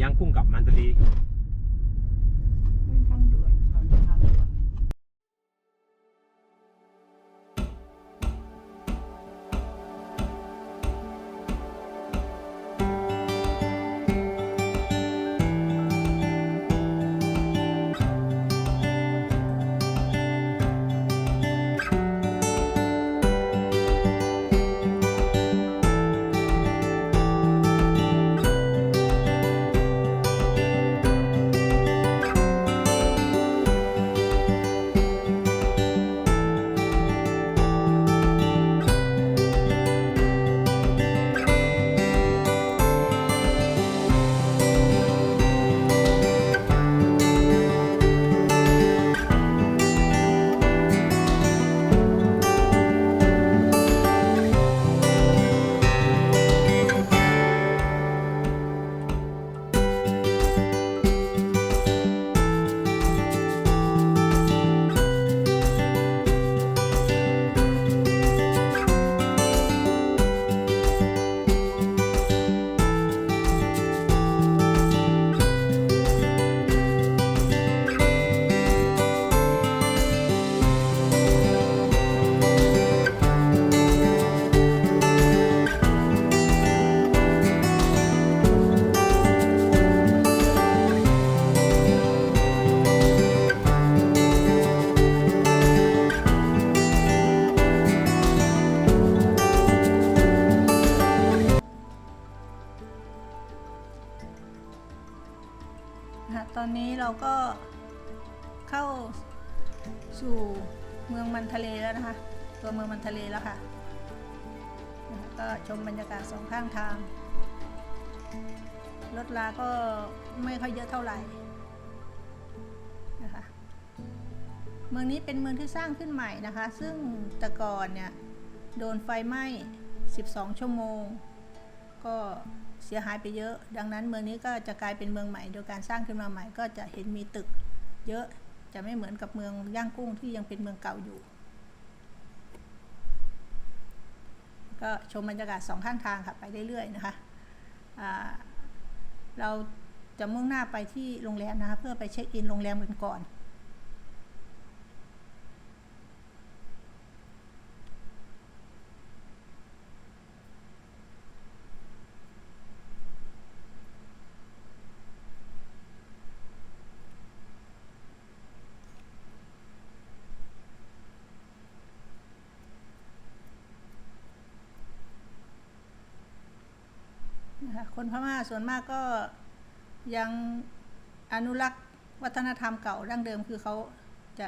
ย่างกุ้งกับมันตะลี สู่เมืองมันทะเลแล้วนะคะ ตัวเมืองมันทะเลแล้วค่ะก็ชมบรรยากาศสองข้างทาง รถลาก็ไม่ค่อยเยอะเท่าไหร่นะคะเมืองนี้เป็นเมืองที่สร้างขึ้นใหม่นะคะ ซึ่งแต่ก่อนเนี่ยโดนไฟไหม้ 12 ชั่วโมง ก็เสียหายไปเยอะ ดังนั้นเมืองนี้ก็จะกลายเป็นเมืองใหม่ โดยการสร้างขึ้นมาใหม่ก็จะเห็นมีตึกเยอะ จะไม่เหมือนกับเมืองย่างกุ้งที่ยังเป็นเมืองเก่าอยู่ ก็ชมบรรยากาศสองข้างทางค่ะไปเรื่อยๆนะคะเราจะมุ่งหน้าไปที่โรงแรมนะคะเพื่อไปเช็คอินโรงแรมกันก่อน นะคะคนพม่าส่วนมากก็ยังอนุรักษ์วัฒนธรรมเก่าดั้งเดิมคือเขาจะ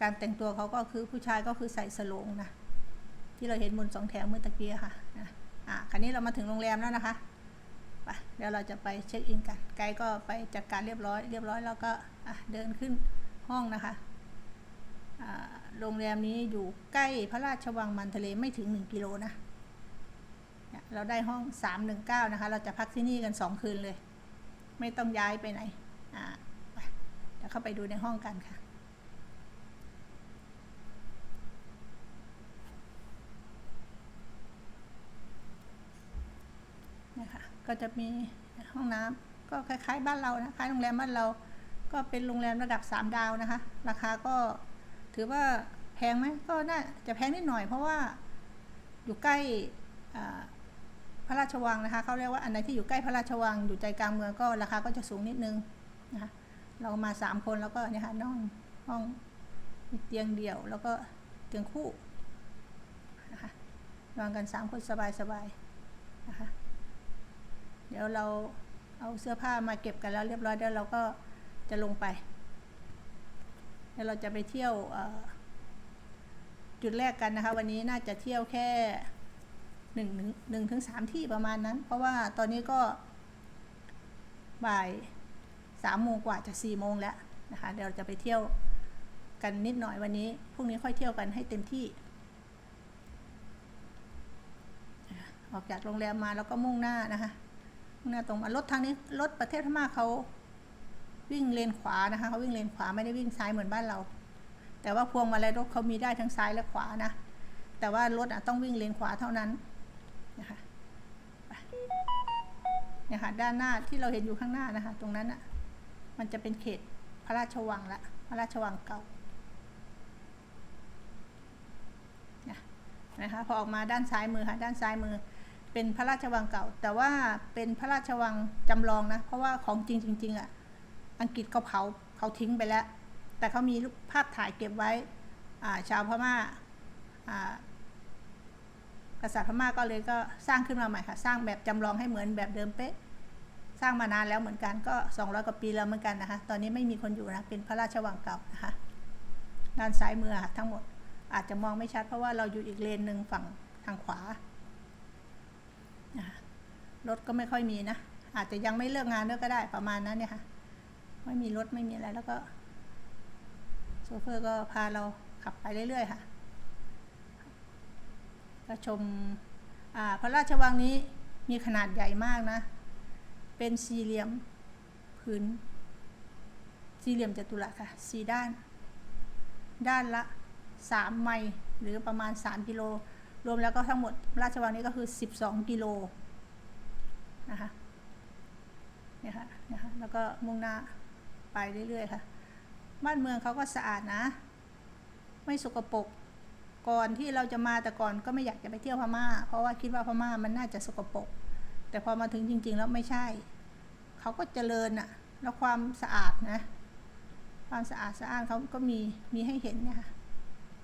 การแต่งตัวเขาก็คือผู้ชายก็คือใส่สโลงนะที่เราเห็นบนสองแถวเมื่อตะกี้ค่ะนะอะคราวนี้เรามาถึงโรงแรมแล้วนะคะไปเดี๋ยวเราจะไปเช็คอินกัน ไกด์ก็ไปจัดการเรียบร้อยเรียบร้อยแล้วก็เดินขึ้นห้องนะคะโรงแรมนี้อยู่ใกล้พระราชวังมันทะเลไม่ถึง 1 กิโลนะ เราได้ห้อง 319 นะคะ เราจะพักที่นี่กัน 2 คืนเลย ไม่ต้องย้ายไปไหนอ่าเดี๋ยวเข้าไปดูในห้องกันค่ะนะคะก็จะมีห้องน้ำก็คล้ายๆบ้านเรานะคล้ายโรงแรมบ้านเราก็เป็นโรงแรมระดับ 3 ดาวนะคะ ราคาก็ถือว่าแพงไหมก็น่าจะแพงนิดหน่อยเพราะว่าอยู่ใกล้อ่า พระราชวังนะคะเขาเรียกว่าอันไหนที่อยู่ใกล้พระราชวังอยู่ใจกลางเมืองก็ราคาก็จะสูงนิดนึงนะคะเรามาสามคนแล้วก็เนี่ยค่ะน้องห้องมีเตียงเดี่ยวแล้วก็เตียงคู่นะคะนอนกันสามคนสบายสบายๆนะคะเดี๋ยวเราเอาเสื้อผ้ามาเก็บกันแล้วเรียบร้อยแล้วเราก็จะลงไปแล้วเราจะไปเที่ยวจุดแรกกันนะคะ วันนี้น่าจะเที่ยวแค่ หนึ่งถึงหนึ่งถึงสามที่ประมาณนั้น เพราะว่าตอนนี้ก็ บ่ายสามโมงกว่าจะสี่โมงแล้วนะคะเดี๋ยวจะไปเที่ยวกันนิดหน่อยวันนี้พรุ่งนี้ค่อยเที่ยวกันให้เต็มที่ ออกจากโรงแรมมาแล้วก็มุ่งหน้านะคะมุ่งหน้าตรงมารถทางนี้รถประเทศพม่าเขาวิ่งเลนขวานะคะเขาวิ่งเลนขวาไม่ได้วิ่งซ้ายเหมือนบ้านเรา แต่ว่าพวงมาลัยรถเขามีได้ทั้งซ้ายและขวานะแต่ว่ารถอะต้องวิ่งเลนขวาเท่านั้น นะคะเนี่ยค่ะด้านหน้าที่เราเห็นอยู่ข้างหน้านะคะ ตรงนั้นอะมันจะเป็นเขตพระราชวังละพระราชวังเก่านะนะคะพอออกมาด้านซ้ายมือค่ะด้านซ้ายมือ เป็นพระราชวังเก่า แต่ว่าเป็นพระราชวังจำลองนะ เพราะว่าของจริงจริงๆอะอังกฤษเขาเผาเขาทิ้งไปแล้ว แต่เขามีรูปภาพถ่ายเก็บไว้อ่าชาวพม่าอ่า กษัตริย์พม่าก็เลยก็สร้างขึ้นมาใหม่ค่ะ สร้างแบบจำลองให้เหมือนแบบเดิมเป๊ะ สร้างมานานแล้วเหมือนกันก็ 200 กว่าปีแล้วเหมือนกันนะคะ ตอนนี้ไม่มีคนอยู่นะ เป็นพระราชวังเก่านะคะ ด้านซ้ายมือค่ะทั้งหมดอาจจะมองไม่ชัดเพราะว่าเราอยู่อีกเลนหนึ่งฝั่งทางขวา รถก็ไม่ค่อยมีนะ อาจจะยังไม่เลิกงานด้วยก็ได้ประมาณนั้นเนี่ยค่ะ ไม่มีรถไม่มีอะไรแล้วก็โซเฟอร์ก็พาเราขับไปเรื่อยๆค่ะ ก็ชมพระราชวังนี้มีขนาดใหญ่มากนะ เป็นสี่เหลี่ยมผืนสี่เหลี่ยมจัตุรัสค่ะสี่ด้าน ด้านละสามไมล์หรือประมาณสามกิโล รวมแล้วก็ทั้งหมดราชวังนี้ก็คือสิบสองกิโลนะคะเนี่ยค่ะนะคะแล้วก็มุ่งหน้าไปเรื่อยๆค่ะ บ้านเมืองเขาก็สะอาดนะ ไม่สกปรก ก่อนที่เราจะมาแต่ก่อนก็ไม่อยากจะไปเที่ยวพม่า เพราะว่าคิดว่าพม่ามันน่าจะสกปรกแต่พอมาถึงจริง ๆ แล้วไม่ใช่ เขาก็เจริญอะแล้วความสะอาดนะ ความสะอาดสะอ้านเขาก็มีมีให้เห็นเนี่ยค่ะ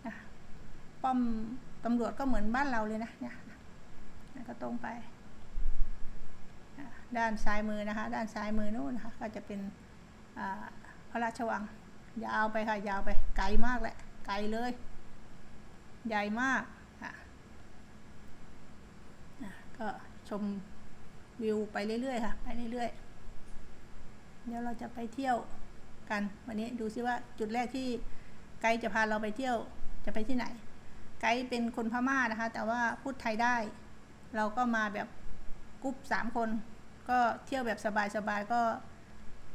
นะป้อมตำรวจก็เหมือนบ้านเราเลยนะเนี่ยนก็ตรงไป ด้านซ้ายมือนะคะ ด้านซ้ายมือนู่นนะคะก็จะเป็นอ่าพระราชวังยาวไปค่ะยาวไปไกลมากแหละไกลเลย ใหญ่มากค่ะก็ชมวิวไปเรื่อยๆค่ะ ไปเรื่อยๆ เดี๋ยวเราจะไปเที่ยวกัน วันนี้ดูซิว่าจุดแรกที่ไกด์จะพาเราไปเที่ยวจะไปที่ไหน ไกด์เป็นคนพม่านะคะ แต่ว่าพูดไทยได้ เราก็มาแบบกรุ๊ปสามคน ก็เที่ยวแบบสบายๆ ก็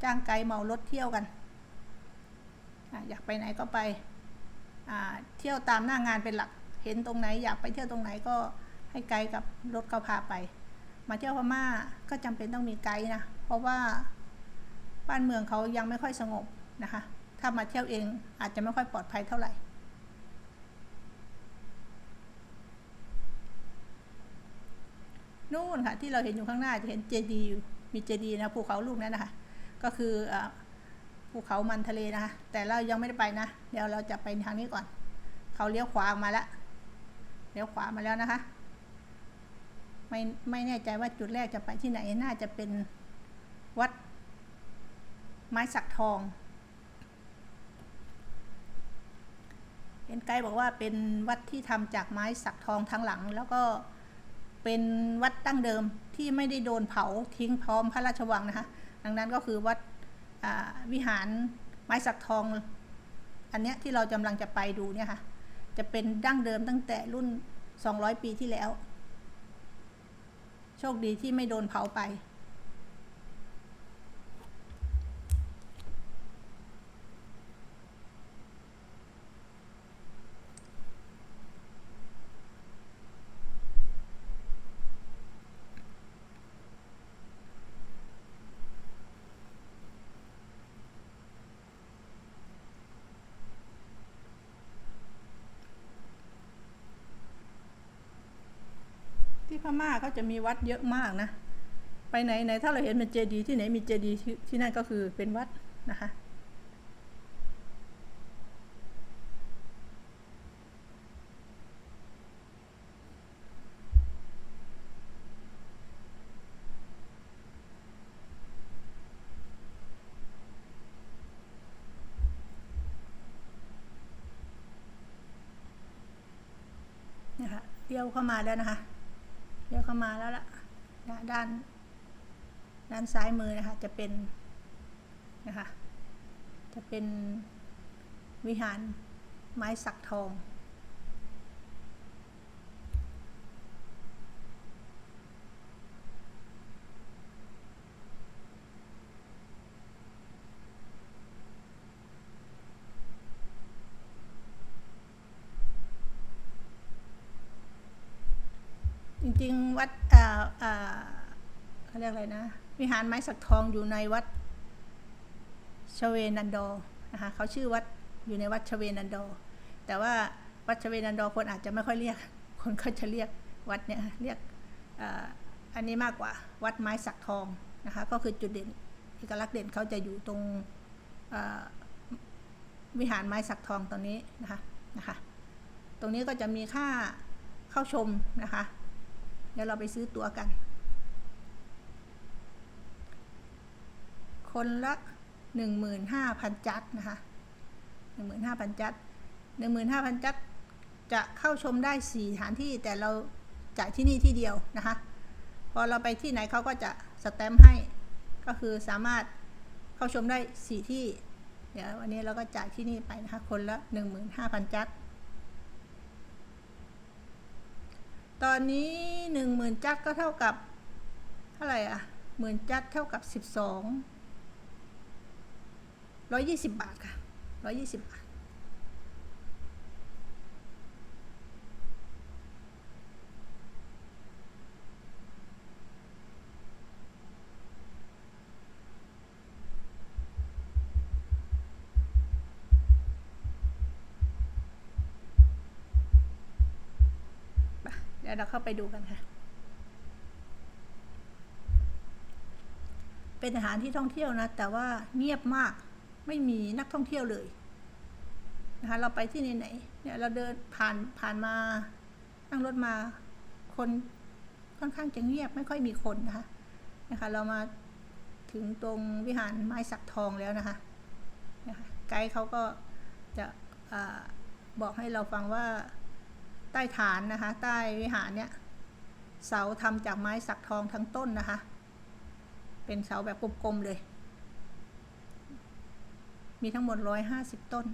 จ้างไกด์เมารถเที่ยวกัน อยากไปไหนก็ไป เที่ยวตามหน้างานเป็นหลักเห็นตรงไหนอยากไปเที่ยวตรงไหนก็ให้ไกด์กับรถเขาพาไป มาเที่ยวพม่าก็จำเป็นต้องมีไกด์นะเพราะว่าบ้านเมืองเขายังไม่ค่อยสงบนะคะ ถ้ามาเที่ยวเองอาจจะไม่ค่อยปลอดภัยเท่าไหร่นู่นค่ะที่เราเห็นอยู่ข้างหน้าจะเห็นเจดีย์มีเจดีย์นะภูเขาลูกนั้นนะคะ ก็คืออ ภูเขามันทะเลนะคะ แต่เรายังไม่ได้ไปนะ เดี๋ยวเราจะไปทางนี้ก่อน เขาเลี้ยวขวาออกมาแล้วเลี้ยวขวามาแล้วนะคะ ไม่ไม่แน่ใจว่าจุดแรกจะไปที่ไหน น่าจะเป็นวัด ไม้สักทองเห็นไกด์บอกว่าเป็นวัดที่ทำจากไม้สักทองทั้งหลัง แล้วก็เป็นวัดตั้งเดิมที่ไม่ได้โดนเผาทิ้งพร้อมพระราชวังนะคะ ดังนั้นก็คือวัด วิหารไม้สักทอง อันเนี้ยที่เรากำลังจะไปดูเนี่ยค่ะ จะเป็นดั้งเดิมตั้งแต่รุ่น 200 ปีที่แล้ว โชคดีที่ไม่โดนเผาไป ที่ พม่าเขาจะมีวัดเยอะมากนะ ไปไหนไหนถ้าเราเห็นเป็นเจดีย์ที่ไหนมีเจดีย์ที่นั่นก็คือเป็นวัดนะคะนะคะเลี้ยวเข้ามาแล้วนะคะ เลี้ยวเข้ามาแล้วล่ะนะด้านด้านซ้ายมือนะคะ จะเป็นนะคะ จะเป็นวิหารไม้สักทอง จริงๆ วัดอ่าอ่าเขาเรียกอะไรนะ วิหารไม้สักทองอยู่ในวัดชเวนันดอนะคะเขาชื่อวัดอยู่ในวัดชเวนันดอ แต่ว่าวัดชเวนันดอคนอาจจะไม่ค่อยเรียก คนก็จะเรียกวัดเนี่ยเรียกอ,อันนี้มากกว่าวัดไม้สักทองนะคะก็คือจุดเด่นเอกลักษณ์เด่นเขาจะอยู่ตรงวิหารไม้สักทองตรงนี้นะคะนะคะ ตรงนี้ก็จะมีค่าเข้าชมนะคะ เดี๋ยวเราไปซื้อตั๋วกัน คนละ 15,000 จัดนะคะ15,000 จัด 15,000 จัดจะเข้าชมได้ 4 สถานที่แต่เราจ่ายที่นี่ที่เดียวนะคะ พอเราไปที่ไหนเขาก็จะสแตมป์ให้ ก็คือสามารถเข้าชมได้ 4 ที่ เดี๋ยววันนี้เราก็จ่ายที่นี่ไปนะคะ คนละ 15,000 จัด ตอนนี้หนึ่งหมื่นจัดก็เท่ากับเท่าไหร่อะหมื่นจัดเท่ากับสิบสองร้อยยี่สิบบาทค่ะร้อยยี่สิบบาท ไปเดี๋ยวเราเข้าไปดูกันค่ะ เป็นสถานที่ท่องเที่ยวนะ แต่ว่าเงียบมาก ไม่มีนักท่องเที่ยวเลยนะคะเราไปที่ไหนๆเนี่ยเราเดินผ่านผ่านมานั่งรถมาคนค่อนข้างจะเงียบไม่ค่อยมีคนนะคะนะคะเรามาถึงตรงวิหารไม้สักทองแล้วนะคะนะคะไกด์เขาก็จะอบอกให้เราฟังว่า ใต้ฐานนะคะ ใต้วิหารเนี่ยเสาทำจากไม้สักทองทั้งต้นนะคะ เป็นเสาแบบกลมๆเลย มีทั้งหมด150ต้น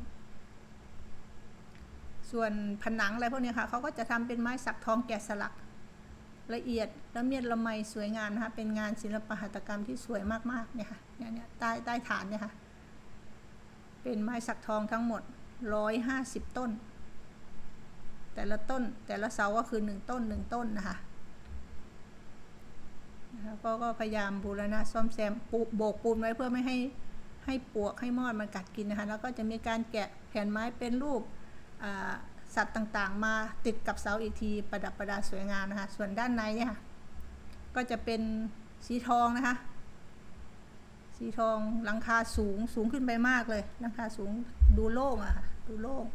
ส่วนผนังอะไรพวกนี้ค่ะเขาก็จะทำเป็นไม้สักทองแกะสลัก ละเอียดละเมียดละไมสวยงามนะคะเป็นงานศิลปหัตถกรรมที่สวยมากๆเนี่ยค่ะเนี่ยเนี่ยใต้ใต้ฐานเนี่ยค่ะเป็นไม้สักทองทั้งหมด150ต้น แต่ละต้นแต่ละเสาก็คือหนึ่งต้นหนึ่งต้นนะคะนะคะก็ก็พยายามบูรณะซ่อมแซมปูโบกปูนไว้เพื่อไม่ให้ให้ปวกให้มอดมันกัดกินนะคะแล้วก็จะมีการแกะแผ่นไม้เป็นรูปสัตว์ต่างๆ มาติดกับเสาอีกทีประดับประดาสวยงามนะคะ ส่วนด้านในเนี่ยค่ะก็จะเป็นสีทองนะคะ สีทองหลังคาสูงสูงขึ้นไปมากเลยหลังคาสูงดูโล่งอะค่ะดูโล่ง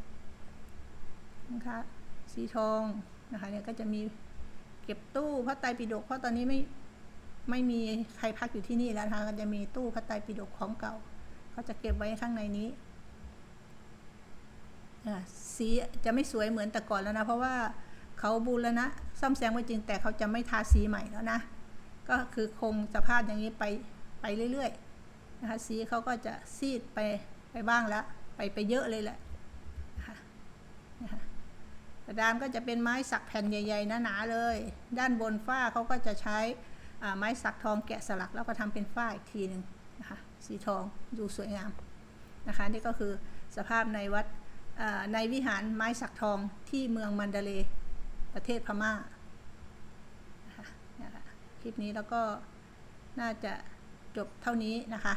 หลังคา สีทองนะคะเนี่ยก็จะมีเก็บตู้พระไตรปิฎกเพราะตอนนี้ไม่ไม่มีใครพักอยู่ที่นี่แล้วนะคะก็จะมีตู้พระไตรปิฎกของเก่าเขาจะเก็บไว้ข้างในนี้อ่าสีจะไม่สวยเหมือนแต่ก่อนแล้วนะ เพราะว่าเขาบูรณะซ่อมแซมไว้จริงแต่เขาจะไม่ทาสีใหม่แล้วนะ ก็คือคงสภาพอย่างนี้ไปไปเรื่อยๆนะคะสีเขาก็จะซีดไปไปบ้างแล้ว ไปไปเยอะเลยแหละนะคะ กระดานก็จะเป็นไม้สักแผ่นใหญ่ๆหนาๆเลย ด้านบนฝ้าเขาก็จะใช้ไม้สักทองแกะสลักแล้วก็ทำเป็นฝ้าอีกทีหนึ่งนะคะสีทองดูสวยงามนะคะนี่ก็คือสภาพในวัดในวิหารไม้สักทองที่เมืองมันดาเลประเทศพม่านะคะเนี่ยค่ะคลิปนี้แล้วก็น่าจะจบเท่านี้นะคะ